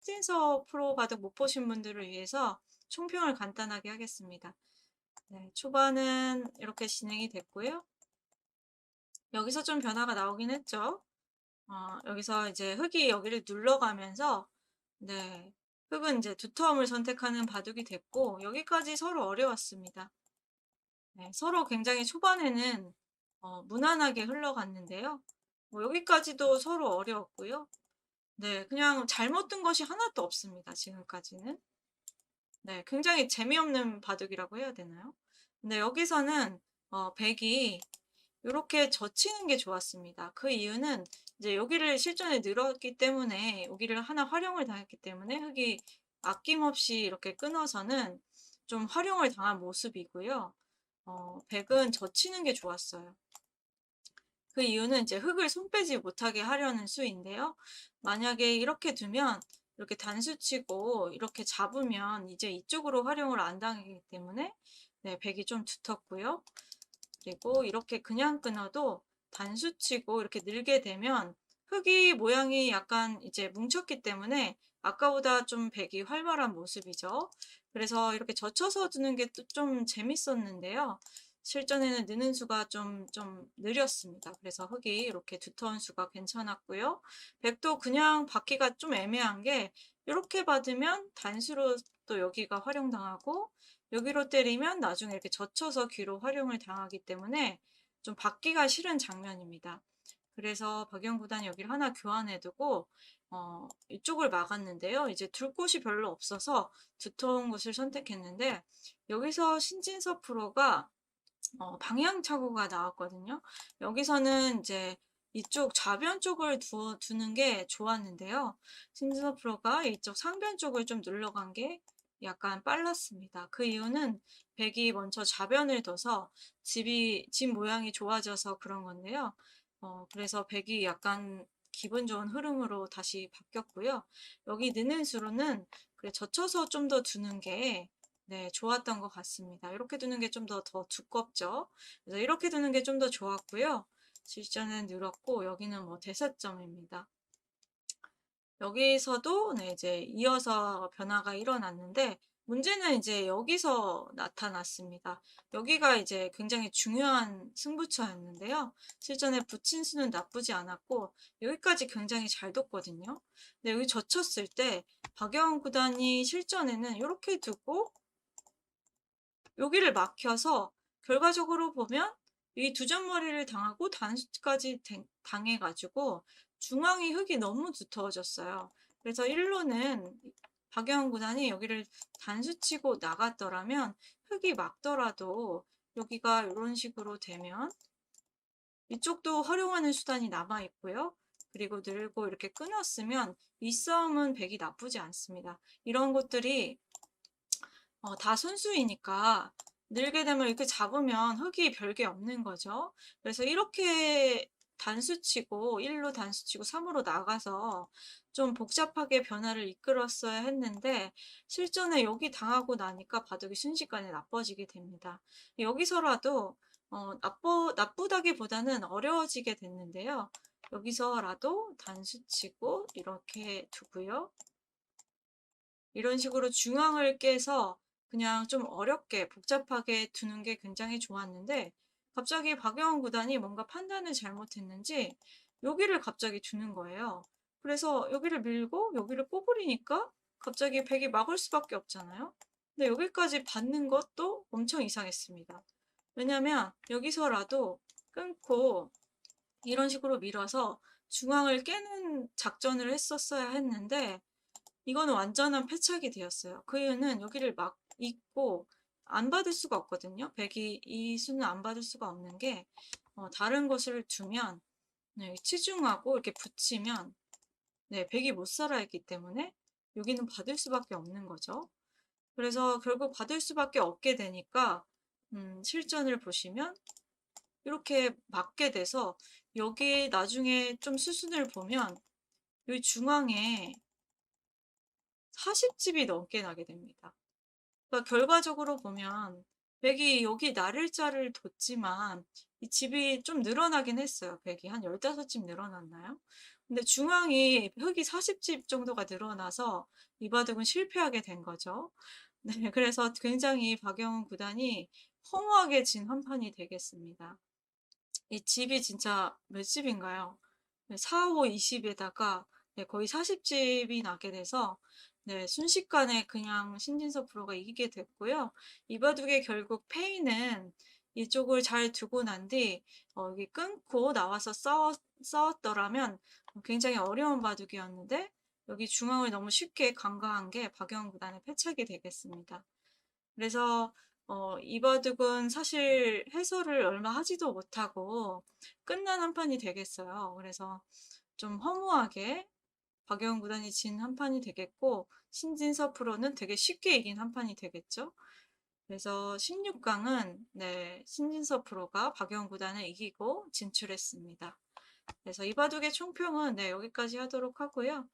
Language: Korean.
신진서 프로 바둑 못 보신 분들을 위해서 총평을 간단하게 하겠습니다. 네, 초반은 이렇게 진행이 됐고요. 여기서 좀 변화가 나오긴 했죠. 어, 여기서 이제 흑이 여기를 눌러가면서 네, 흑은 이제 두터움을 선택하는 바둑이 됐고 여기까지 서로 어려웠습니다. 네, 서로 굉장히 초반에는 어, 무난하게 흘러갔는데요. 뭐 여기까지도 서로 어려웠고요. 네, 그냥 잘못 든 것이 하나도 없습니다. 지금까지는. 네, 굉장히 재미없는 바둑이라고 해야 되나요? 근데 여기서는 어, 백이 이렇게 젖히는 게 좋았습니다. 그 이유는 이제 여기를 실전에 늘었기 때문에 여기를 하나 활용을 당했기 때문에 흑이 아낌없이 이렇게 끊어서는 좀 활용을 당한 모습이고요. 어, 백은 젖히는 게 좋았어요. 그 이유는 이제 흙을 손 빼지 못하게 하려는 수인데요. 만약에 이렇게 두면 이렇게 단수치고 이렇게 잡으면 이제 이쪽으로 활용을 안 당하기 때문에 네, 백이 좀 두텁고요. 그리고 이렇게 그냥 끊어도 단수치고 이렇게 늘게 되면 흙이 모양이 약간 이제 뭉쳤기 때문에 아까보다 좀 백이 활발한 모습이죠. 그래서 이렇게 젖혀서 두는 게좀 재밌었는데요. 실전에는 느는 수가 좀, 좀 느렸습니다. 그래서 흙이 이렇게 두터운 수가 괜찮았고요. 백도 그냥 받기가 좀 애매한 게 이렇게 받으면 단수로 또 여기가 활용당하고 여기로 때리면 나중에 이렇게 젖혀서 귀로 활용을 당하기 때문에 좀 받기가 싫은 장면입니다. 그래서 박영 구단이 여기를 하나 교환해두고 어, 이쪽을 막았는데요. 이제 둘 곳이 별로 없어서 두터운 곳을 선택했는데 여기서 신진서 프로가 어, 방향착오가 나왔거든요. 여기서는 이제 이쪽 좌변 쪽을 두, 두는 게 좋았는데요. 신진서 프로가 이쪽 상변 쪽을 좀 눌러간 게 약간 빨랐습니다. 그 이유는 백이 먼저 좌변을 둬서 집이 집 모양이 좋아져서 그런 건데요. 어, 그래서 백이 약간 기분 좋은 흐름으로 다시 바뀌었고요. 여기 느는 수로는 그래 젖혀서 좀 더 두는 게 네, 좋았던 것 같습니다. 이렇게 두는 게 좀 더 더 두껍죠. 그래서 이렇게 두는 게 좀 더 좋았고요. 실전은 늘었고 여기는 뭐 대사점입니다. 여기서도 네, 이제 이어서 변화가 일어났는데 문제는 이제 여기서 나타났습니다. 여기가 이제 굉장히 중요한 승부처였는데요. 실전에 붙인 수는 나쁘지 않았고 여기까지 굉장히 잘 뒀거든요. 근데 여기 젖혔을 때 박영훈 구단이 실전에는 이렇게 두고 여기를 막혀서 결과적으로 보면 이 두점머리를 당하고 단수까지 당해가지고 중앙이 흙이 너무 두터워졌어요. 그래서 1로는 박영훈 구단이 여기를 단수치고 나갔더라면 흙이 막더라도 여기가 이런 식으로 되면 이쪽도 활용하는 수단이 남아 있고요. 그리고 늘고 이렇게 끊었으면 이 싸움은 백이 나쁘지 않습니다. 이런 것들이 어, 다 순수이니까 늘게 되면 이렇게 잡으면 흙이 별게 없는 거죠. 그래서 이렇게 단수치고 1로 단수치고 3으로 나가서 좀 복잡하게 변화를 이끌었어야 했는데 실전에 여기 당하고 나니까 바둑이 순식간에 나빠지게 됩니다. 여기서라도 어, 나쁘, 나쁘다기보다는 어려워지게 됐는데요. 여기서라도 단수치고 이렇게 두고요. 이런 식으로 중앙을 깨서 그냥 좀 어렵게 복잡하게 두는 게 굉장히 좋았는데 갑자기 박영원 구단이 뭔가 판단을 잘못했는지 여기를 갑자기 두는 거예요. 그래서 여기를 밀고 여기를 꼬부리니까 갑자기 백이 막을 수밖에 없잖아요. 근데 여기까지 받는 것도 엄청 이상했습니다. 왜냐면 여기서라도 끊고 이런 식으로 밀어서 중앙을 깨는 작전을 했었어야 했는데 이거는 완전한 패착이 되었어요. 그 이유는 여기를 막 있고 안 받을 수가 없거든요. 백이 이 수는 안 받을 수가 없는 게 어, 다른 것을 두면 네, 치중하고 이렇게 붙이면 네, 백이 못 살아있기 때문에 여기는 받을 수밖에 없는 거죠. 그래서 결국 받을 수밖에 없게 되니까 음, 실전을 보시면 이렇게 맞게 돼서 여기 나중에 좀 수순을 보면 여기 중앙에 40집이 넘게 나게 됩니다. 그러니까 결과적으로 보면 백이 여기 나를 자를 뒀지만 이 집이 좀 늘어나긴 했어요. 백이 한 15집 늘어났나요? 근데 중앙이 흙이 40집 정도가 늘어나서 이바둑은 실패하게 된 거죠. 네, 그래서 굉장히 박영훈 구단이 허무하게 진 한 판이 되겠습니다. 이 집이 진짜 몇 집인가요? 네, 4, 5, 20에다가 네, 거의 40집이 나게 돼서 네, 순식간에 그냥 신진서 프로가 이기게 됐고요. 이바둑의 결국 페이는 이쪽을 잘 두고 난 뒤 어, 여기 끊고 나와서 싸웠, 싸웠더라면 굉장히 어려운 바둑이었는데 여기 중앙을 너무 쉽게 강가한 게 박영훈 구단의 패착이 되겠습니다. 그래서 어, 이 바둑은 사실 해설을 얼마 하지도 못하고 끝난 한 판이 되겠어요. 그래서 좀 허무하게 박영훈 구단이 진 한 판이 되겠고 신진서 프로는 되게 쉽게 이긴 한 판이 되겠죠. 그래서 16강은 네, 신진서 프로가 박영훈 구단을 이기고 진출했습니다. 그래서 이 바둑의 총평은 네, 여기까지 하도록 하고요.